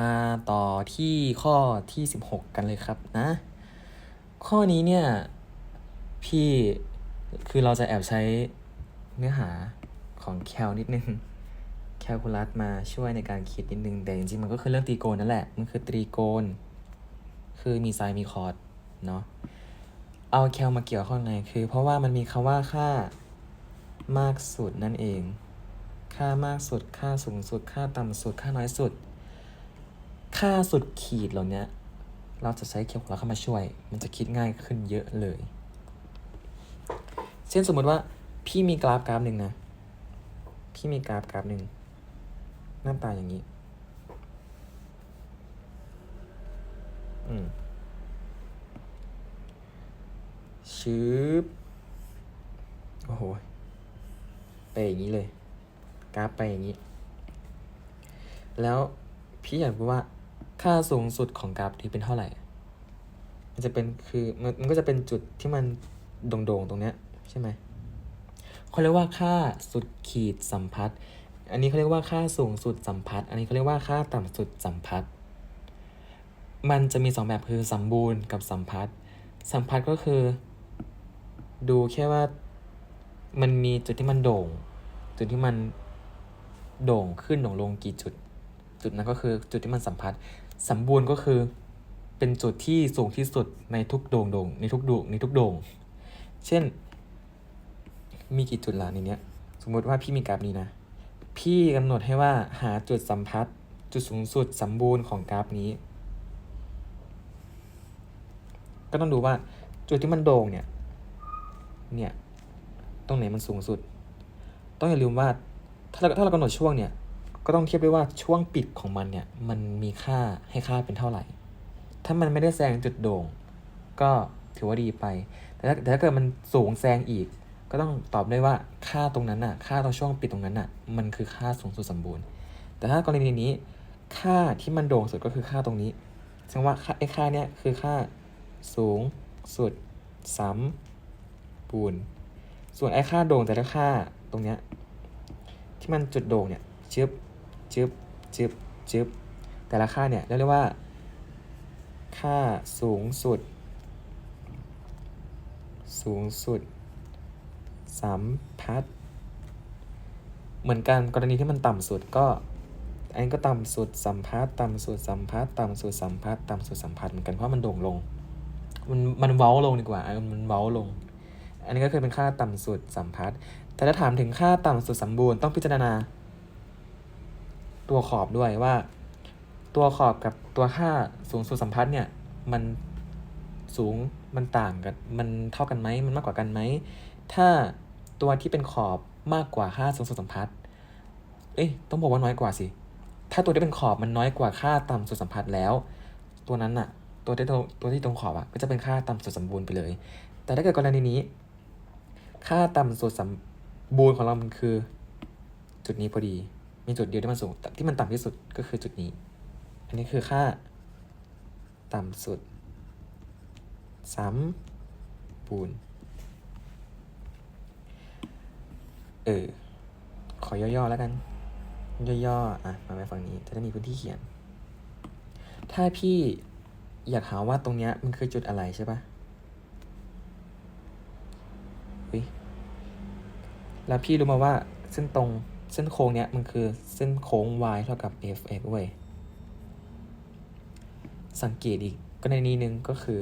มาต่อที่ข้อที่ 16 กันเลยครับนะ ข้อนี้เนี่ย พี่คือเราจะแอบใช้เนื้อหาของแคลนิดนึง แคลคูลัสมาช่วยในการคิดนิดนึง แต่จริงๆ มันก็คือเรื่องตรีโกณนั่นแหละ มันคือตรีโกณ คือมีไซน์มีคอร์ดเนาะ เอาแคลมาเกี่ยวข้องในคือ เพราะว่ามันมีคำว่าค่ามากสุดนั่นเอง ค่ามากสุด ค่าสูงสุด ค่าต่ำสุด ค่าน้อยสุด ค่าสุดขีดเหล่านี้เราจะใช้แคลคูลัสเข้ามาช่วย มันจะคิดง่ายขึ้นเยอะเลย เช่นสมมติว่าพี่มีกราฟกราฟหนึ่งนะ พี่มีกราฟกราฟหนึ่งหน้าตาอย่างนี้ อืมชืบโอ้โห ไปอย่างนี้เลย กราฟไปอย่างนี้ แล้วพี่อยากรู้ว่า ค่าสูงสุดของกราฟนี้เป็นเท่าไหร่ มันจะเป็นคือมันมันก็จะเป็นจุดที่มันโด่งๆตรงเนี้ยใช่ไหมเขาเรียกว่าค่าสุดขีดสัมพัทธ์อันนี้เขาเรียกว่าค่าสูงสุดสัมพัทธ์อันนี้เขาเรียกว่าค่าต่ำสุดสัมพัทธ์มันจะมีสองแบบคือสมบูรณ์กับสัมพัทธ์สัมพัทธ์ก็คือ ดูแค่ว่ามันมีจุดที่มันโด่ง จุดที่มันโด่งขึ้นโด่งลงกี่จุด จุดนั้นก็คือจุดที่มันสัมพัทธ์สมบูรณ์ก็คือเป็นจุดที่สูงที่สุดในทุกโด่งโด่งในทุกด่งในทุกโด่งเช่น มีกี่จุดล่ะในเนี้ย สมมุติว่าพี่มีกราฟนี้นะ พี่กำหนดให้ว่าหาจุดสัมพัทธ์จุดสูงสุดสมบูรณ์ของกราฟนี้ ก็ต้องดูว่าจุดที่มันโด่งเนี่ย เนี่ย ตรงไหนมันสูงสุด ต้องอย่าลืมว่า ถ้าเราถ้าเรากำหนดช่วงเนี่ย ก็ต้องเทียบด้วยว่าช่วงปิดของมันเนี่ยมันมีค่าให้ค่าเป็นเท่าไหร่ ถ้ามันไม่ได้แซงจุดโด่ง ก็ถือว่าดีไป แต่ถ้าถ้าเกิดมันสูงแซงอีก ก็ต้องตอบได้ว่าค่าตรงนั้นน่ะ ค่าตรงช่วงปิดตรงนั้นน่ะ มันคือค่าสูงสุดสมบูรณ์ แต่ถ้ากรณีนี้ ค่าที่มันโด่งสุดก็คือค่าตรงนี้แสดงว่าไอ้ค่าเนี้ยคือค่าสูงสุดสมบูรณ์ ส่วนไอ้ค่าโด่งแต่ละค่าตรงเนี้ยที่มันจุดโด่งเนี่ยจึบ จึบจึบจึบแต่ละค่าเนี่ยเรียกว่า ค่าสูงสุด สูงสุดสัมพัทธ์เหมือนกันกรณีที่มันต่ำสุดก็อันนี้ก็ต่ำสุดสัมพัทธ์ต่ำสุดสัมพัทธ์ต่ำสุดสัมพัทธ์ต่ำสุดสัมพัทธ์เหมือนกันเพราะมันโด่งลง มันมันเว้าลงดีกว่าอมันเว้าลง อันนี้ก็คือเป็นค่าต่ำสุดสัมพัทธ์แต่ถ้าถามถึงค่าต่ำสุดสมบูรณ์ต้องพิจารณา ตัวขอบด้วยว่า ตัวขอบกับตัวค่าสูงสุดสัมพัทธ์เนี่ยมันสูงมันต่างกันมันเท่ากันไหมมันมากกว่ากันไหมถ้าตัวที่เป็นขอบมากกว่าค่าสูงสุดสัมพัทธ์เอ้ยต้องบอกว่าน้อยกว่าสิถ้าตัวที่เป็นขอบมันน้อยกว่าค่าต่ำสุดสัมพัทธ์แล้ว ตัวนั้นอะตัวที่ตรงตัวที่ตรงขอบอะก็จะเป็นค่าต่ำสุดสมบูรณ์ไปเลย แต่ถ้าเกิดกรณีนี้ ค่าต่ำสุดสมบูรณ์ของเรามันคือ จุดนี้พอดี มีจุดเดียวที่มันสูงที่มันต่ำที่สุดก็คือจุดนี้ อันนี้คือค่า ต่ำสุดสามบูรณ์เออ ขอย่อๆแล้วกัน ย่อๆ อะ มาไปฝั่งนี้ จะได้มีพื้นที่เขียน ถ้าพี่อยากหาว่าตรงเนี้ยมันคือจุดอะไรใช่ปะแล้วพี่รู้มาว่าเส้นตรง เส้นโค้งเนี้ยมันคือเส้นโค้ง y เท่ากับ f(x) เว้ย สังเกตอีกกรณีหนึ่งก็คือ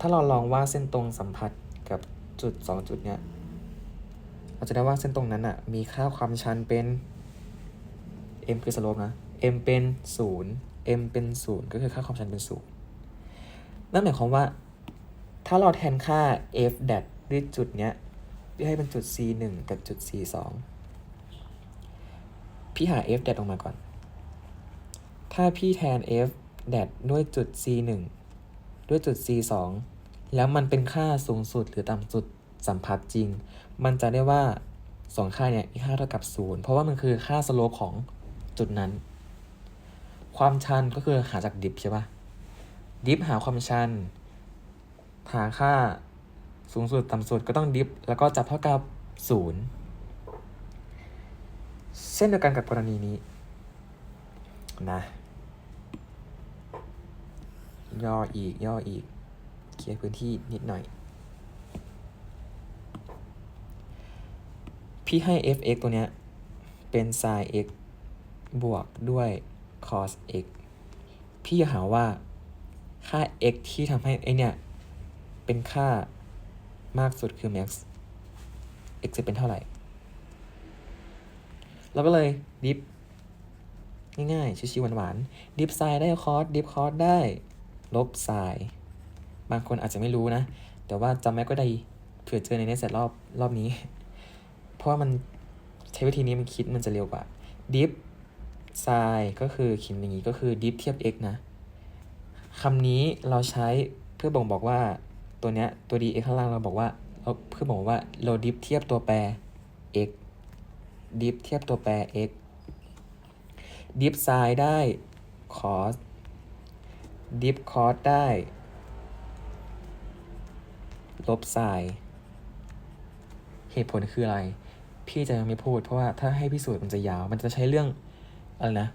ถ้าเราลองวาดเส้นตรงสัมผัสกับจุดสองจุดเนี้ย เราจะได้ว่าเส้นตรงนั้นอะมีค่าความชันเป็น m คือสโลปนะ m เป็นศูนย์ m เป็นศูนย์ก็คือค่าความชันเป็นศูนย์นั่นหมายความว่า ถ้าเราแทนค่า f แดดด้วยจุดเนี้ยที่ให้เป็นจุด c 1กับจุด c 2 พี่หา f แดดออกมาก่อน ถ้าพี่แทน f แดดด้วยจุด c 1ด้วยจุด c 2แล้วมันเป็นค่าสูงสุดหรือต่ำสุดสัมพัทธ์จริง มันจะได้ว่าสองค่าเนี่ยมีค่าเท่ากับศูนย์เพราะว่ามันคือค่าสโลปของจุดนั้น ความชันก็คือหาจากดิฟใช่ปะดิฟหาความชัน หาค่าสูงสุดต่ำสุดก็ต้องดิฟแล้วก็จับเท่ากับศูนย์ เช่นเดียวกันกับกรณีนี้นะย่ออีกย่ออีกเคลียร์พื้นที่นิดหน่อย พี่ให้ f(x) ตัวเนี้ย เป็น sin x บวกด้วย cos x พี่จะหาว่าค่า x ที่ทำให้ไอเนี่ย เป็นค่ามากสุดคือ max x จะเป็นเท่าไหร่ เราก็เลยดิฟง่ายๆ ชิวๆหวานๆ ดิฟไซได้คอร์สดิฟคอร์สได้ ลบไซบางคนอาจจะไม่รู้นะ แต่ว่าจำแม่ก็ได้เผื่อเจอในเน็ตเสร็จรอบรอบนี้ เพราะว่ามันใช้วิธีนี้มันคิดมันจะเร็วกว่าดิฟไซก็คือเขียนอย่างนี้ก็คือดิฟเทียบ x นะคำนี้เราใช้เพื่อบ่งบอกว่าตัวเนี้ยตัว dx ข้างล่างเราบอกว่าเราเพื่อบอกว่าเราดิฟเทียบตัวแปร x ดิฟเทียบตัวแปร x ดิฟไซได้ cos ดิฟ cos ได้ ลบไซเหตุผลคืออะไร พี่จะยังไม่พูด เพราะว่าถ้าให้พิสูจน์มันจะยาว มันจะใช้เรื่อง อะไรนะ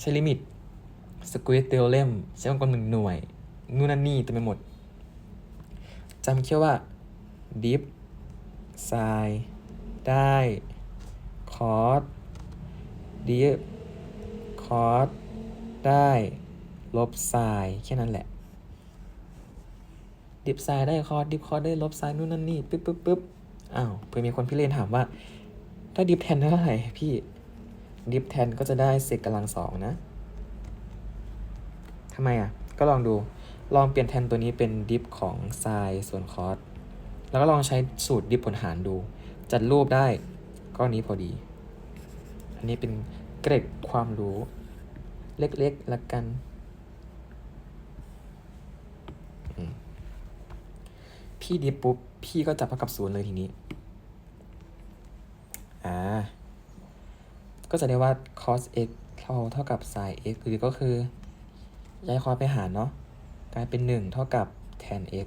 ใช้ลิมิตสควิตเทเลมใช้วงกลมหนึ่งหน่วย นู่นนั่นนี่เต็มไปหมดจำแค่ว่าดิฟไซ ได้คอสดิฟคอสได้ลบไซน์แค่นั้นแหละดิฟไซน์ได้คอสดิฟคอสได้ลบไซน์นู่นนั่นนี่ปึ๊บปึ๊บปึ๊บอ้าวเพื่อมีคนพี่เล่นถามว่า ถ้าดิฟแทนเท่าไหร่พี่ดิฟแทนก็จะได้เศษกำลังสองนะทำไมอะ ก็ลองดูลองเปลี่ยนแทนตัวนี้เป็นดิฟของไซน์ส่วนคอสแล้วก็ลองใช้สูตรดิฟผลหารดู จัดรูปได้ก็นี้พอดี อันนี้เป็นเกร็ดความรู้ เล็กๆละกัน พี่ดิปุ๊บ พี่ก็จับเท่ากับศูนย์เลยทีนี้ อ่า ก็จะได้ว่า cos x เท่าเท่ากับ sin x หรือก็คือ ย้าย cos ไปหารเนาะ กลายเป็น 1 เท่ากับ tan x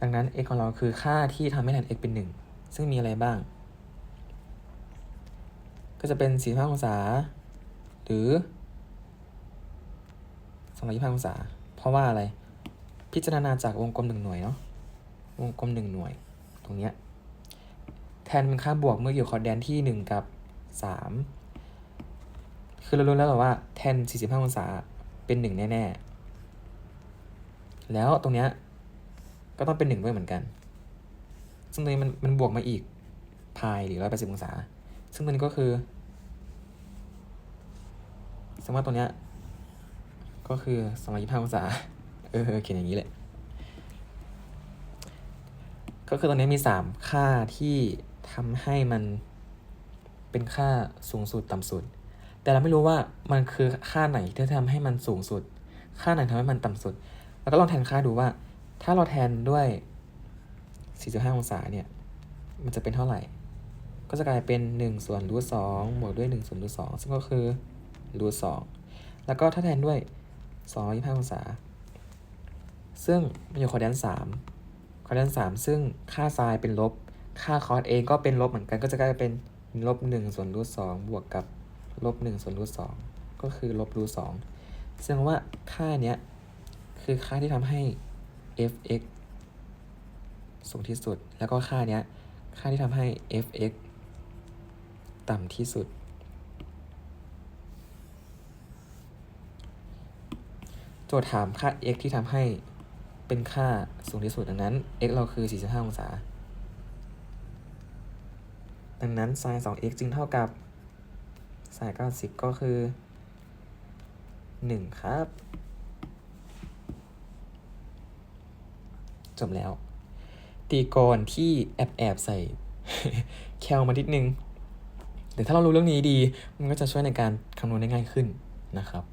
ดังนั้น x ของเราคือค่าที่ทำให้ tan x เป็น 1 ซึ่งมีอะไรบ้าง ก็จะเป็น 45 องศา หรือ225องศา เพราะว่าอะไร พิจารณาจากวงกลมหนึ่งหน่วยเนาะ วงกลมหนึ่งหน่วย ตรงเนี้ย แทนเป็นค่าบวกเมื่ออยู่คอร์ดแดนที่ 1 กับ 3 คือเรารู้แล้วแหละว่าแทน 45 องศา เป็น 1 แน่ ๆ แล้วตรงเนี้ย ก็ต้องเป็น 1 ด้วยเหมือนกัน ซึ่งตรงนี้มันมันบวกมาอีกพายหรือ180องศา ซึ่งตันก็คือสมมติตัวเนี้ยก็คือ225องศา เออเขียนอย่างนี้แหละก็คือตรงนี้มี3ค่าที่ทำให้มันเป็นค่าสูงสุดต่ำสุด แต่เราไม่รู้ว่ามันคือค่าไหนที่ทำให้มันสูงสุด ค่าไหนทำให้มันต่ำสุด แล้วก็ลองแทนค่าดูว่า ถ้าเราแทนด้วย 45 องศาเนี่ย มันจะเป็นเท่าไหร่ ก็จะกลายเป็น 1 ส่วนรูทสองบวกด้วย 1 ส่วนรูทสองซึ่งก็คือรูทสองแล้วก็ถ้าแทนด้วย 225 องศา ซึ่งมันอยู่คอร์ดแดนสามคอร์ดแดนสามซึ่งค่าไซน์เป็นลบ ค่าคอสเองก็เป็นลบเหมือนกัน ก็จะกลายเป็นลบหนึ่งส่วนรูทสองบวกกับลบหนึ่งส่วนรูทสองก็คือลบรูทสองแสดงว่าค่าเนี้ยคือค่าที่ทำให้ f(x) สูงที่สุด แล้วก็ค่าเนี้ย ค่าที่ทำให้ f(x) ต่ำที่สุด โจทย์ถามค่า x ที่ทำให้เป็นค่าสูงที่สุดดังนั้น x เราคือ 45 องศา ดังนั้น sin 2x จึงเท่ากับ sin 90 ก็คือ 1 ครับ จบแล้ว ตีกรที่แอบแอบใส่แคลมานิดนึงแต่ถ้าเรารู้เรื่องนี้ดี มันก็จะช่วยในการคำนวณได้ง่ายขึ้นนะครับ